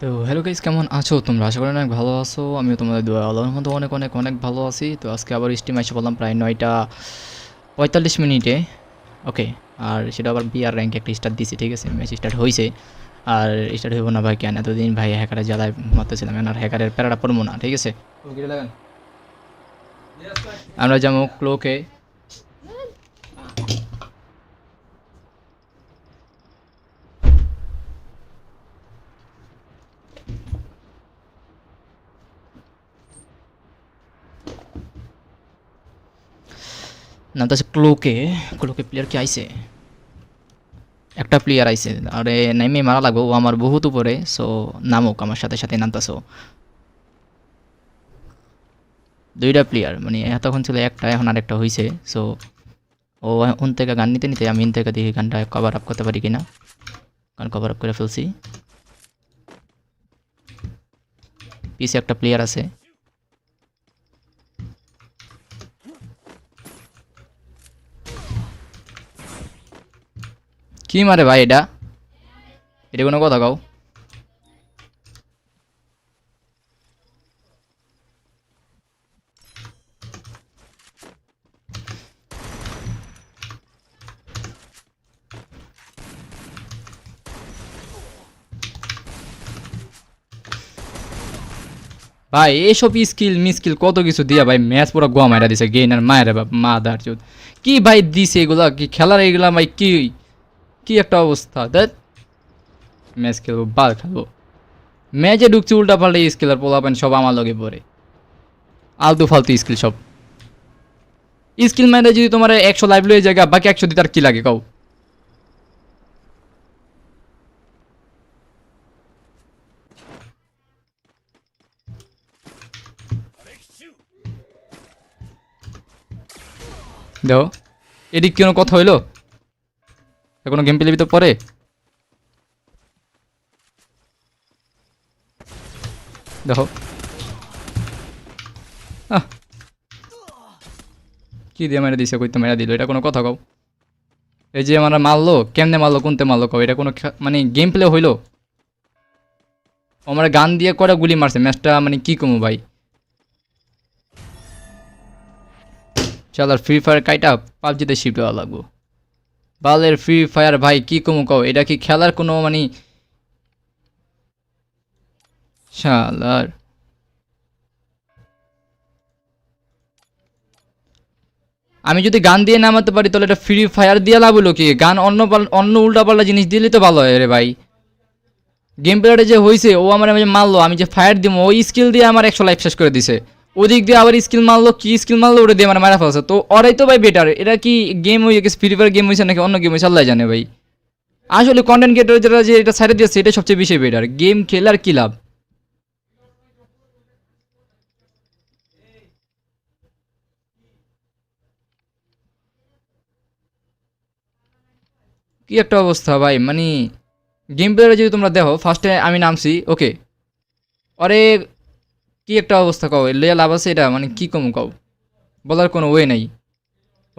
তো hello guys কেমন আছো? তোমরা আশা করি অনেক ভালো আছো। আমিও তোমাদের দোয়া আল্লাহর মতো অনেক অনেক অনেক ভালো আছি। তো আজকে আবার স্টিম এসে বললাম প্রায় নয়টা পঁয়তাল্লিশ মিনিটে। ওকে আর সেটা আবার বিআর র্যাঙ্কে একটা স্টার্ট দিছি ঠিক আছে? ম্যাচ স্টার্ট হয়েছে আর স্টার্ট হইব না ভাই কেন? এতদিন ভাই হ্যাকারের জ্বালায় মারতেছিলাম। আর হ্যাকারের প্যারাটা পড়ব না ঠিক আছে? আমরা যেমন ক্লোকে নামটা হচ্ছে ক্লোকে ক্লোকে প্লেয়ার কি আইছে? একটা প্লেয়ার আইছে। আরে নাইমে মারা লাগবো। ও আমার বহুত উপরে। সো নামুক আমার সাথে সাথে নামতাছো দুইটা প্লেয়ার মানে এতক্ষণ ছিল একটা, এখন আরেকটা হয়েছে সো ও উন থেকে গান নিতে নিতে আমি ইন থেকে দেখি গানটা কভার আপ করতে পারি কিনা। গান কভার আপ করে ফেলছি। পিছে একটা প্লেয়ার আছে। কি মারে ভাই এটা? এটা কোনো কথা কাও। ভাই, এসব স্কিল মিস্কিল কত কিছু দিয়া ভাই ম্যাচ পুরো গোয়া মারা দিছে গেইনার মায়ের বাপ মা দার কি ভাই দিছে এগুলা? কি খেলার এগুলা ভাই কি কি একটা অবস্থা? দেখ। ম্যাচ খেলব, বাল খেলব। ম্যাচে ঢুকছে উল্টা পাল্টা আর পোলাপেন সব আমার লগে পড়ে। আলতু ফালতু স্কিল সব। স্কিল মাইনে যদি তোমার একশো লাইভ লয়ে জায়গা, বাকি একশো দিতে আর কি লাগে কাউ দেখো, এদিক কোনো কথা হইল? এখনও গেম প্লে তো পরে? দেখো। কি দিয়ে মেরে দিছে কইতে মেরে দিল? এটা কোনো কথা কও। এই যে আমরা মারলো, কেমনে মারলো, কোনতে মারলো কও? এটা কোনো মানে গেম প্লে হইল? আমার গান দিয়ে করে গুলি মারছে? ম্যাচটা মানে কি কমু ভাই? চল আর ফ্রি ফায়ার কাইটা পাবজিতে শিফট হওয়া লাগবো। বালের ফ্রি ফায়ার ভাই, কি কমু কও? এটা কি খেলার কোনো মানে শালার। আমি যদি গান দিয়ে নামাতে পারি, তাহলে এটা ফ্রি ফায়ার দিয়ে লাভ হলো কি? গান অন্য অন্য উল্টাপাল্টা জিনিস দিলে তো ভালো হয় রে ভাই। গেম প্লেয়ারে যে হয়েছে ও আমার মারলো, আমি যে ফায়ার দিব ওই স্কিল দিয়ে আমার একশো লাইফ শেষ করে দিছে। ওদিক দিয়ে আবার স্কিল মারলো, কি স্কিল মারলো ওটা দিয়ে আমার মারা ফেলছে তো ওরাই তো ভাই বেটার এটা কি গেম হয়ে গেছে ফ্রি ফায়ার গেম হয়েছে নাকি অন্য গেম হয়েছে আল্লাহ জানে ভাই। আসলে কন্টেন্ট ক্রিয়েটর যেটা যে এটা সাইডে দিয়েছে এটা সবচেয়ে বেশি বেটার গেম খেলার কি লাভ? কি একটা অবস্থা ভাই মানে গেম প্লেয়ারে যদি তোমরা দেখো ফার্স্টে আমি নামছি ওকে আরে কি একটা অবস্থা কও? লে লাভ আছে এটা? মানে কি কম কও? বলার কোনো ওয়ে নাই।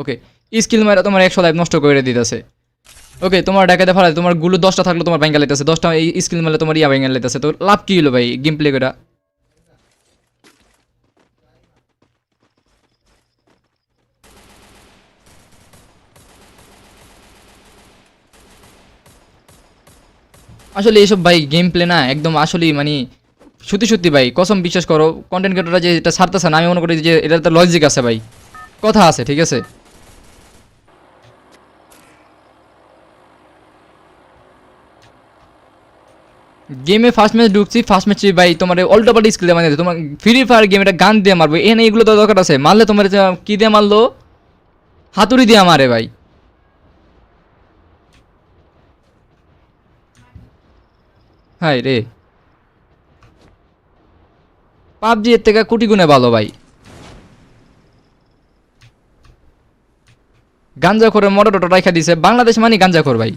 ওকে, স্কিল মারা তোমার একশো লাইফ নষ্ট করে দিতেছে। ওকে, তোমার ডাকাতে ফেলা তোমারগুলো দশটা থাকলে তোমার ব্যাঙ্গা লেতেছে দশটা এই স্কিল মারলে তোমার ইয়া ব্যাঙ্গা লেতেছে তো লাভ কি হলো ভাই গেম প্লে করে আসলে এইসব ভাই গেম প্লে না, একদম আসলেই মানে সত্যি সত্যি ভাই, কসম বিশ্বাস করো কন্টেন্ট ক্রিয়েটররা যে এটা ছাড়তেছে না, আমি মনে করি যে এটা তো লজিক আছে ভাই। কথা আছে, ঠিক আছে? গেমে ফার্স্ট ম্যাচ ঢুকছি ফার্স্ট ম্যাচে ভাই তোমার অল্টো পাল্টা স্কিল দিয়ে মানে তোমার ফ্রি ফায়ার গেম এটা গান দিয়ে মারবো, এখানে এগুলো তো দরকার আছে। মারলে তোমার কি দিয়ে মারলো? হাতুড়ি দিয়ে মারে ভাই। হাই রে। পাবজি এর থেকে কোটি গুণে ভালো ভাই। গাঞ্জা করে মোটর টোটো রাখা দিছে বাংলাদেশ মানে গাঞ্জা খোর ভাই।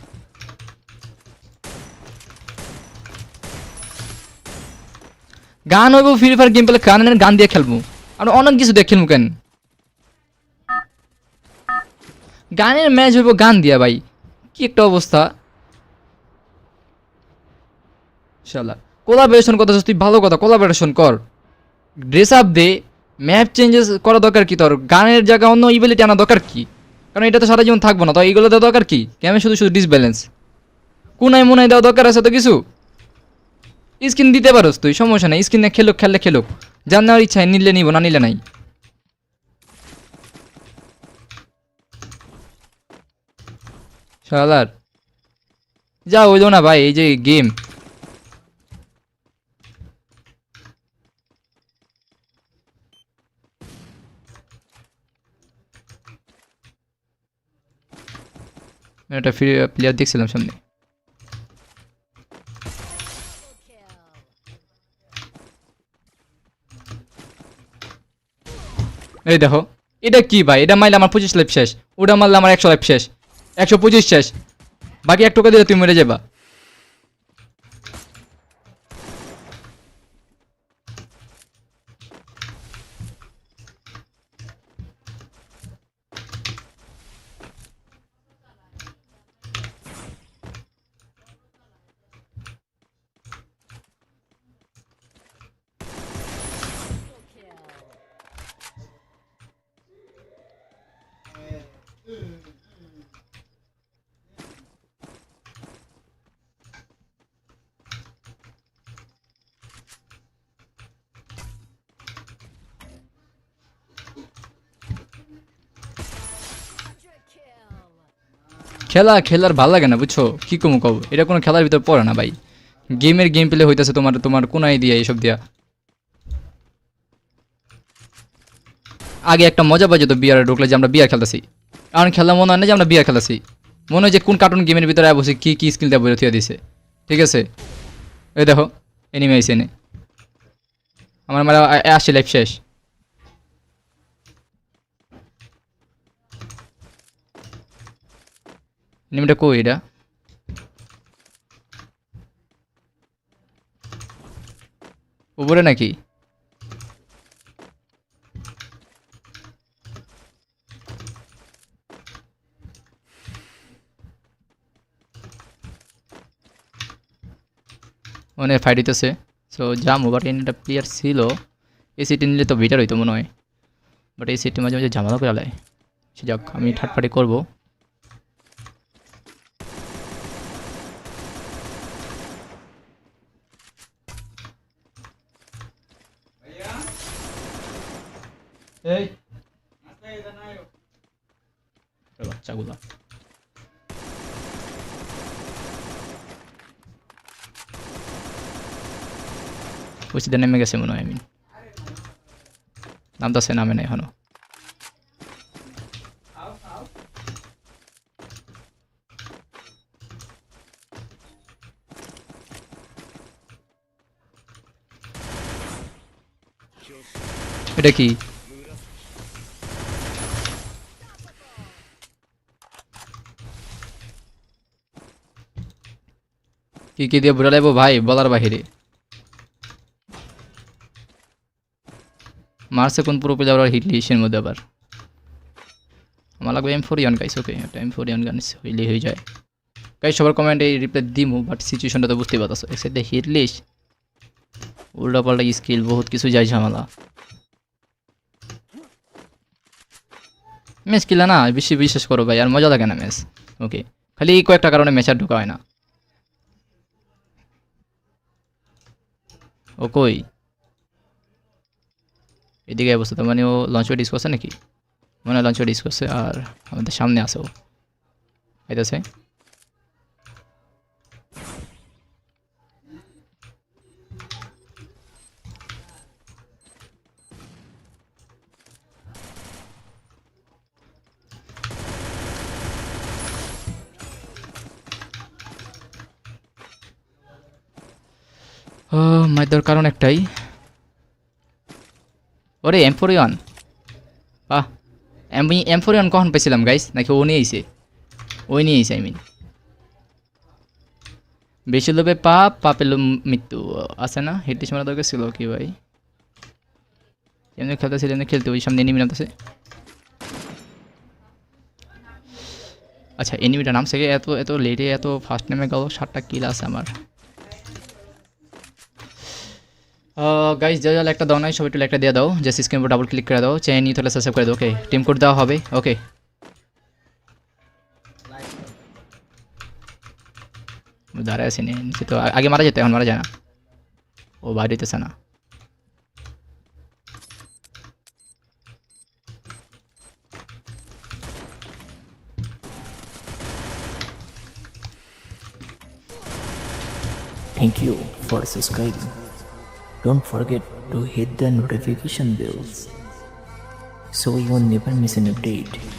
গান হইব ফ্রি ফায়ার গেম পেলে গান গান দিয়ে খেলব। আর অনেক কিছু দিয়ে খেলব কেন? গানের ম্যাচ হইব গান দিয়া ভাই। কি একটা অবস্থা। শালা কোলাবোরেশন কথা তুই ভালো কথা কোলাবোরেশন কর। ড্রেস আপ দে ম্যাপ চেঞ্জেস করা দরকার কি তোর? গানের জায়গায় অন্য ইবিলিটি আনা দরকার কি? কারণ এটা তো সারা জীবন থাকব না, তো এইগুলো দেওয়া দরকার কি? কেমন শুধু শুধু ডিসব্যালেন্স কোনায় মোনায় দেওয়া দরকার আছে তো কিছু? স্কিন দিতে পারোস তুই, সমস্যা নাই, স্কিন না খেলুক, খেললে খেলুক। যার নেওয়ার ইচ্ছা নিলে নিব, না নিলে নাই। শালার। যা হইল না ভাই, এই যে গেম একটা ফ্রি প্লেয়ার দেখছিলাম সামনে। এই দেখো, এটা কি ভাই? এটা মারলে আমার পঁচিশ লাইফ শেষ, ওটা মারলে আমার একশো লাইফ শেষ, একশো পঁচিশ শেষ। বাকি এক টাকা দিলে তুমি মরে যাবা। খেলা খেলার ভালো লাগে না, বুঝছ? কি কমু কব এটা কোনো খেলার ভিতর পড়ে না ভাই। গেমের গেম প্লে হইতেছে তোমার তোমার কোনায় দিয়া এইসব দিয়া? আগে একটা মজা পাইতো বিয়ারে ঢুকলে যে আমরা বিয়ার খেলতেছি। কারণ খেলা মনে হয় না যে আমরা বিয়ার খেলতেছি। মনে হয় যে কোন কার্টুন গেমের ভিতরে বসে কি কি স্কিল দেওয়া বলে দিছে। ঠিক আছে? এই দেখো এনিমে আইসে এনে। আমার মানে আসছে লাইফ শেষ। এনিমিটা কই এটা উপরে নাকি মনে ফাইট হইতেছে সো জামু বাট একটা প্লেয়ার ছিল এই সিটি নিলে তো বেটার হইতো মনে হয় বাট এই সিটি মাঝে মাঝে ঝামেলা করে আলায় যাক আমি পার্টি করব এই বাচ্চাগুলো ওই সিধা নেমে গেছে মনে হয় আমি নামতাছে নামে না এখনও এটা কি কি কি দিয়ে বুড়া লাগবো ভাই? বলার বাহিরে। মারছে কোন পুরো প্লেয়ার হিট লিস্টের মধ্যে আবার। আমার লাগবে এম ফোর ইয়ান গাইস ওকে একটা এম ফোর ইয়ান গান হইলে হয়ে যায়। গাইস সবার কমেন্টে রিপ্লাই দিমু বাট সিচুয়েশনটা তো বুঝতেই পারছ এক সাইডে হিট লিস্ট উল্টা পাল্টা স্কিল বহুত কিছু যায় ঝামেলা। ম্যাচ কিলা না, বেশি বিশ্বাস করো ভাই, আর মজা লাগে না ম্যাচ ওকে খালি কয়েকটা কারণে ম্যাচ আর ঢোকা হয় না। ও কই? এদিকে অবস্থা, তার মানে ও লঞ্চ ইউজ করছে নাকি? মনে হয় লঞ্চ করছে, আর আমাদের সামনে আসে ও। আইতাছে? মাইদার কারণ একটাই। ওরে এমফোরিয়ন বাহ। আমি এমফোরিয়ন কখন পেয়েছিলাম গাইস নাকি ও নিয়ে আইছে ওই নিয়ে আই মিন বেশি লোভে পাপ, পাপে লোভ মৃত্যু। আছে না? হেডলিশ মারা দরকার ছিল কি ভাই? এমনি খেলতেছিল, এমনি খেলতে ওই সামনে এনিমি নামতেছে। আচ্ছা এনিমিটা নামছে এত এত লেটে এত ফার্স্ট নেমে গেল, সাতটা কিল আছে আমার। গাইস যা যা একটা দাও নাই সবাই একটু একটা দিয়ে দাও। যে স্ক্রিন ডাবল ক্লিক করে দাও চেয়ে নিয়ে তাহলে সাবস্ক্রাইব করে দাও ওকে টিম কোড দেওয়া হবে ওকে দাঁড়ায় আসি নিচে তো আগে মারা যেত, এখন মারা যায় না। ও, বাইরে হইতেছে না। Thank you for subscribing. Don't forget to hit the notification bells so you will never miss an update.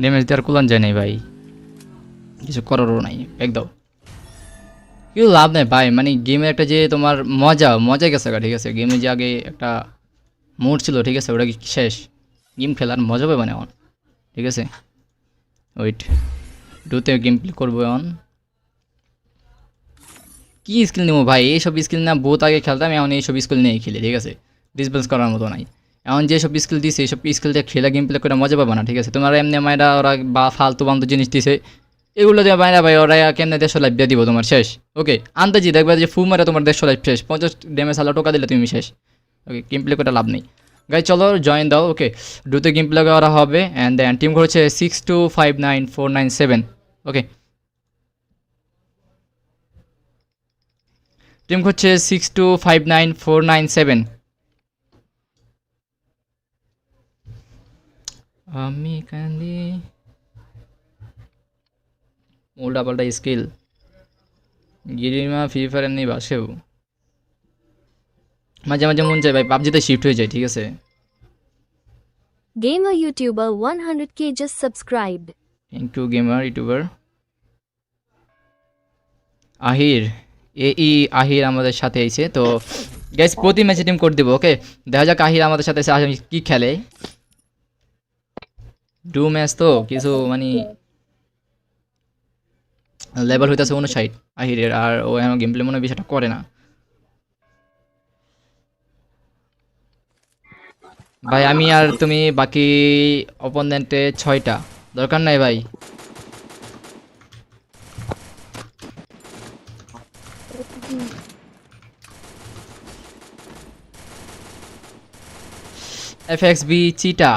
Damage দেওয়ার কুলান যায় নাই ভাই। কিছু করারও নাই এক দাও কেউ লাভ নেই ভাই মানে গেমের একটা যে তোমার মজা মজা গেছে ঠিক আছে? গেমে যে আগে একটা মোড ছিল, ঠিক আছে? ওটা কি শেষ? গেম খেলার মজা পাবে না এখন, ঠিক আছে? ওয়েট ডুতে গেম প্লে করব এখন। কি স্কিল নেব ভাই? এইসব স্কিল না, বহুত আগে খেলতাম, এখন এইসব স্কিল নিয়ে খেলি, ঠিক আছে? ডিসবেন্স করার মতো নাই। এখন যেসব স্কিল দিছে এইসব স্কিল দিয়ে খেলে গেম প্লে করে মজা পাবে না, ঠিক আছে? তোমার এমনি মায়েরা ওরা বা ফালতু বান্ধব জিনিস দিছে, এগুলো দিয়ে মায়েরা ভাই ওরা কেমনে দেড়শো লাইফ দিয়ে দিব তোমার, শেষ? ওকে আন্দাজি দেখবে যে ফু মারে তোমার দেড়শো লাইফ শেষ, পঞ্চাশ ড্যামেজ হালা টোকা দিলে তুমি শেষ। ওকে গেম প্লে করে লাভ নেই। গাই চলো জয়েন দাও ওকে দুটো গেম প্লে করা হবে অ্যান্ড দেন টিম হচ্ছে six two five nine four nine seven okay team হচ্ছে six two five nine four nine seven আমি কান্দি উল্টা পাল্টা স্কিল গিরিমা ফ্রি ফায়ার এমনি বাসেও মাঝে মাঝে মন চায় ভাই পাবজিতে শিফট হয়ে যায় ঠিক আছে? Gamer YouTuber 100k just subscribe thank you gamer YouTuber Ahir এ ই আহির আমাদের সাথে আইছে তো গ্যাস প্রতি ম্যাচে টিম কোড দিব ওকে দেখা যাক আহির আমাদের সাথে এসে কি খেলে? ডু ম্যাচ তো, কিছু মানে লেভেল হইতেছে উনষাট আহিরের, আর ও আমার গেম প্লে মনে বিষয়টা করে না। ভাই, আমি আর তুমি বাকি অপোনেন্টে ছয়টা, দরকার নাই ভাই। এফ এক্স বি চিটা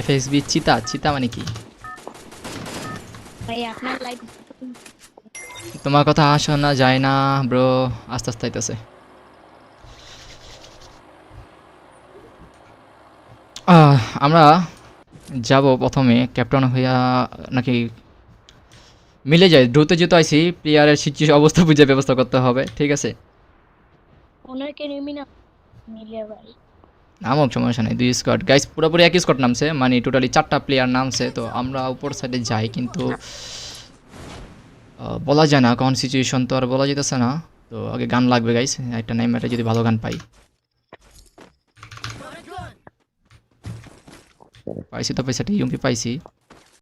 এফ এক্স বি চিতা চিতা মানে কি? ভাই আপনার লাইক তোমার কথা শোনা যায় না ব্রো আস্তে আস্তে আইতেছে। আমরা যাব প্রথমে ক্যাপ্টেন হইয়া নাকি মিলে যায়। দ্রুত যেহেতু আইসি প্লেয়ারের সিচুয়েশন অবস্থা বুঝে ব্যবস্থা করতে হবে ঠিক আছে? ওনারকে নেমি না? মিলে ভাই। নামক সমস্যা নেই দুই স্কোয়াড গাইস পুরোপুরি এক স্কোয়াড নামছে মানে টোটালি চারটা প্লেয়ার নামছে তো আমরা উপর সাইডে যাই কিন্তু বলা যায় না কোন সিচুয়েশন তো আর বলা যেতেছে না। তো আগে গান লাগবে গাইস একটা নাইম একটা যদি ভালো গান পাই। পাইছি তো পয়সাটা ইউমপি পাইছি।